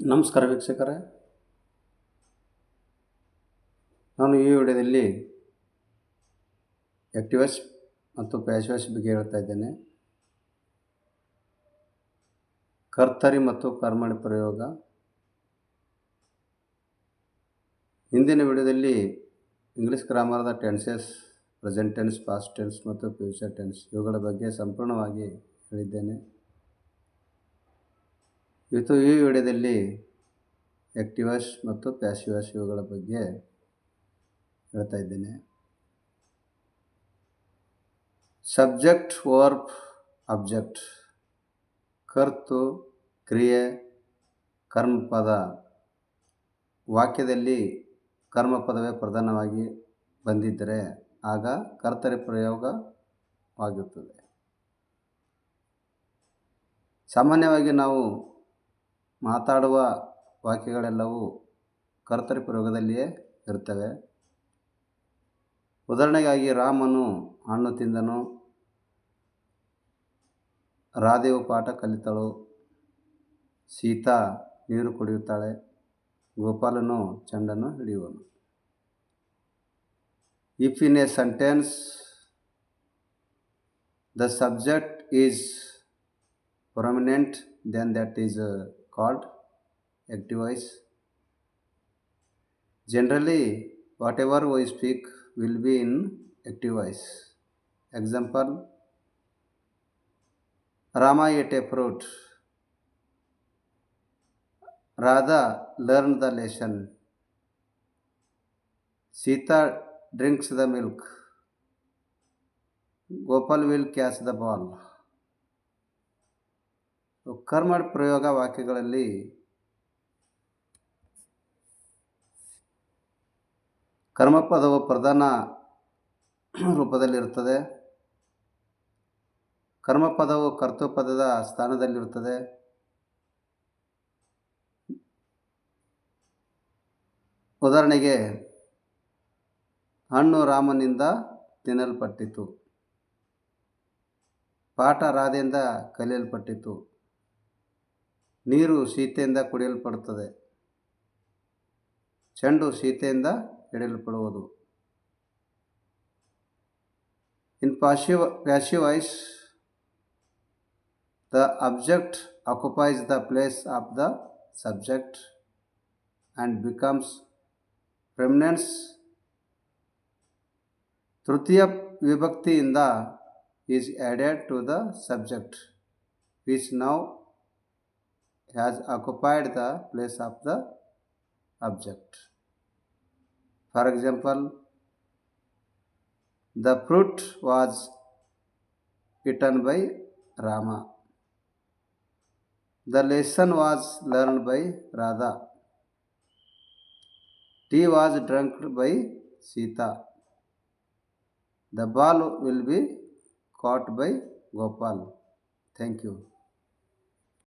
ನಮಸ್ಕಾರ ವೀಕ್ಷಕರೇ. ನಾನು ಈ ವಿಡಿಯೋದಲ್ಲಿ ಆ್ಯಕ್ಟಿವಸ್ ಮತ್ತು ಪ್ಯಾಶವಸ್ ಬಗ್ಗೆ ಹೇಳ್ತಾ ಇದ್ದೇನೆ. ಕರ್ತರಿ ಮತ್ತು ಕರ್ಮಣಿ ಪ್ರಯೋಗ. ಹಿಂದಿನ ವಿಡಿಯೋದಲ್ಲಿ English ಗ್ರಾಮರ್ದ tenses present tense past tense ಮತ್ತು ಫ್ಯೂಚರ್ ಟೆನ್ಸ್ ಇವುಗಳ ಬಗ್ಗೆ ಸಂಪೂರ್ಣವಾಗಿ ಹೇಳಿದ್ದೇನೆ. ಇವತ್ತು ಈ ವಿಡಿಯೋದಲ್ಲಿ ಆ್ಯಕ್ಟಿವಾಶ್ ಮತ್ತು ಪ್ಯಾಶಿವಾಶ್ ಇವುಗಳ ಬಗ್ಗೆ ಹೇಳ್ತಾ ಇದ್ದೇನೆ. ಸಬ್ಜೆಕ್ಟ್ ವರ್ಪ್ ಅಬ್ಜೆಕ್ಟ್ ಕರ್ತು ಕ್ರಿಯೆ ಕರ್ಮಪದ ವಾಕ್ಯದಲ್ಲಿ ಕರ್ಮಪದವೇ ಪ್ರಧಾನವಾಗಿ ಬಂದಿದ್ದರೆ ಆಗ ಕರ್ತರಿ ಪ್ರಯೋಗವಾಗಿರುತ್ತದೆ ಸಾಮಾನ್ಯವಾಗಿ ನಾವು ಮಾತಾಡುವ ವಾಕ್ಯಗಳೆಲ್ಲವೂ ಕರ್ತರಿ ಪ್ರಯೋಗದಲ್ಲಿಯೇ ಇರ್ತವೆ ಉದಾಹರಣೆಗಾಗಿ ರಾಮನು ಹಣ್ಣು ತಿಂದನು, ರಾಧೆಯು ಪಾಠ ಕಲಿತಳು, ಸೀತಾ ನೀರು ಕುಡಿಯುತ್ತಾಳೆ, ಗೋಪಾಲನು ಚೆಂಡನ್ನು ಹಿಡಿಯುವನು. If in a sentence the subject is prominent then that is called active voice generally whatever we speak will be in active voice example rama ate a fruit. Radha learned the lesson. Sita drinks the milk. Gopal will catch the ball ಕರ್ಮ ಪ್ರಯೋಗ ವಾಕ್ಯಗಳಲ್ಲಿ ಕರ್ಮಪದವು ಪ್ರಧಾನ ರೂಪದಲ್ಲಿರುತ್ತದೆ. ಕರ್ಮಪದವು ಕರ್ತೃಪದದ ಸ್ಥಾನದಲ್ಲಿರುತ್ತದೆ. ಉದಾಹರಣೆಗೆ, ಹಣ್ಣು ರಾಮನಿಂದ ತಿನ್ನಲ್ಪಟ್ಟಿತು. ಪಾಠ ರಾಧೆಯಿಂದ ಕಲಿಯಲ್ಪಟ್ಟಿತು. ನೀರು ಸೀತೆಯಿಂದ ಕುಡಿಯಲ್ಪಡುತ್ತದೆ. ಚೆಂಡು ಸೀತೆಯಿಂದ ಹಿಡಿಯಲ್ಪಡುವುದು. In passive passivise the object occupies the place of the subject and becomes prominence ತೃತೀಯ ವಿಭಕ್ತಿಯಿಂದ is added to the subject is now has occupied the place of the object. For example, the fruit was eaten by Rama. The lesson was learned by Radha. Tea was drunk by Sita. The ball will be caught by Gopal. Thank you.